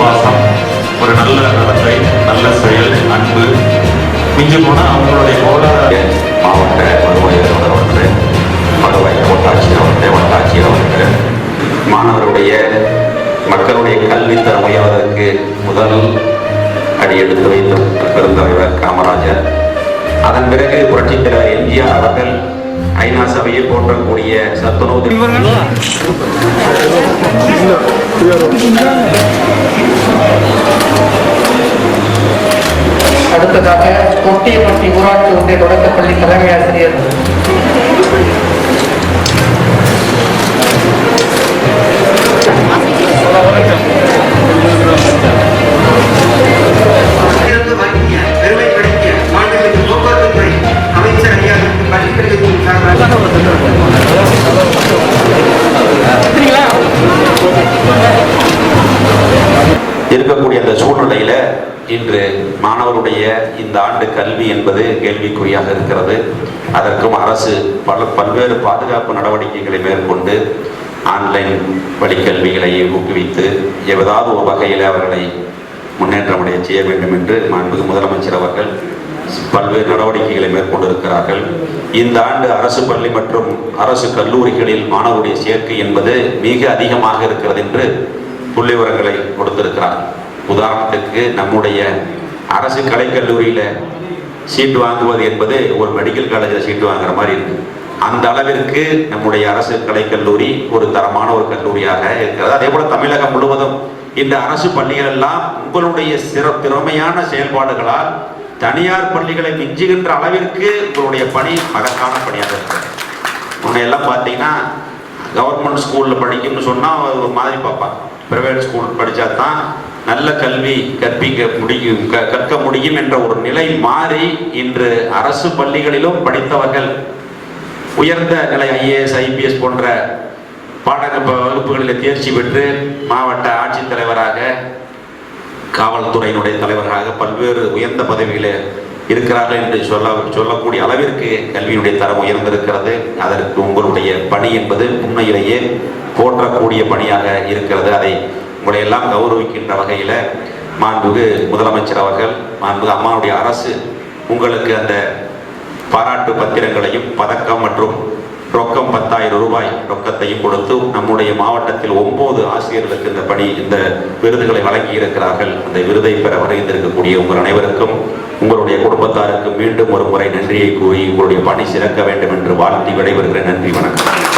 விசுவாசம் ஒரு நல்ல நடத்தை நல்ல செயல் அன்பு. மிஞ்சி போனால் அவங்களுடைய கோளாறு மாவட்ட வருவாய் அவர்களுக்கு வருவாய் கோட்டாட்சியர் அவர்கள் வட்டாட்சியர் அவர்கள் மாணவருடைய மக்களுடைய கல்வி தரம் உயர்வதற்கு முதல் அடி எடுத்து வைத்த பெருந்தலைவர் காமராஜர். அதன் பிறகு புரட்சித் தலைவர் எம்ஜிஆர் அவர்கள் ஐநா சபையை போன்றக்கூடிய சத்துணவு அடுத்ததாக தொட்டியப்பட்டி ஊராட்சி ஒன்றிய தொடக்கப்பள்ளி தலைமை ஆசிரியர் இருக்கக்கூடிய அந்த சூழ்நிலையில இன்று மாணவருடைய இந்த ஆண்டு கல்வி என்பது கேள்விக்குறியாக இருக்கிறது. அதற்கும் அரசு பல பல்வேறு பாதுகாப்பு நடவடிக்கைகளை மேற்கொண்டு ஆன்லைன் வழிக்கல்விகளை ஊக்குவித்து ஏதாவது ஒரு வகையில் அவர்களை முன்னேற்றமடைய செய்ய வேண்டும் என்று மாண்புமிகு முதலமைச்சர் அவர்கள் பல்வேறு நடவடிக்கைகளை மேற்கொண்டிருக்கிறார்கள். இந்த ஆண்டு அரசு பள்ளி மற்றும் அரசு கல்லூரிகளில் மாணவருடைய சேர்க்கை என்பது மிக அதிகமாக இருக்கிறது என்று புள்ளி விவரங்களை கொடுத்திருக்கிறார். உதாரணத்துக்கு நம்முடைய அரசு கலைக்கல்லூரியில் சீட்டு வாங்குவது என்பது ஒரு மெடிக்கல் காலேஜில் சீட்டு வாங்குற மாதிரி இருக்கு. அந்த அளவிற்கு நம்முடைய அரசு கலைக்கல்லூரி ஒரு தரமான ஒரு கல்லூரியாக இருக்கிறது. அதே போல தமிழகம் முழுவதும் இந்த அரசு பள்ளிகள் எல்லாம் உங்களுடைய சிற திறமையான செயல்பாடுகளால் தனியார் பள்ளிகளை மிஞ்சுகின்ற அளவிற்கு உங்களுடைய பணி மகத்தான பணியாக இருக்கிறது. முன்னையெல்லாம் பார்த்தீங்கன்னா கவர்மெண்ட் ஸ்கூலில் படிக்கும்னு சொன்னால் ஒரு மாதிரி பார்ப்பாங்க. பிரைவேட் ஸ்கூல் படித்தா தான் நல்ல கல்வி கற்பிக்க முடியும் க- கற்க முடியும் என்ற ஒரு நிலை மாறி இன்று அரசு பள்ளிகளிலும் படித்தவர்கள் உயர்ந்த நிலை ஐஏஎஸ் ஐபிஎஸ் போன்ற பாட வகுப்புகளில் தேர்ச்சி பெற்று மாவட்ட ஆட்சித்தலைவராக காவல்துறையினுடைய தலைவராக பல்வேறு உயர்ந்த பதவிகளை இருக்கிறார்கள் என்று சொல்ல சொல்லக்கூடிய அளவிற்கு கல்வியினுடைய தரம் உயர்ந்திருக்கிறது. அதற்கு உங்களுடைய பணி என்பது உண்மையிலேயே போற்றக்கூடிய பணியாக இருக்கிறது. அதை உங்களை எல்லாம் கௌரவிக்கின்ற வகையில் மாண்புகு முதலமைச்சர் அவர்கள் மாண்புகு அம்மாவுடைய அரசு உங்களுக்கு அந்த பாராட்டு பத்திரங்களையும் பதக்கம் மற்றும் ரொக்கம் பத்தாயிரம் ரூபாய் ரொக்கத்தையும் கொடுத்து நம்முடைய மாவட்டத்தில் ஒன்பது ஆசிரியர்களுக்கு இந்த பணி இந்த விருதுகளை வழங்கி இருக்கிறார்கள் அந்த விருதை பெற வருகின்றிருக்கக்கூடிய உங்கள் அனைவருக்கும் உங்கள் மீண்டும் ஒரு முறை நன்றியை கூறி உங்களுடைய பணி சிறக்க வேண்டும் என்று வாழ்த்தி விடைபெறுகிற நன்றி வணக்கம்.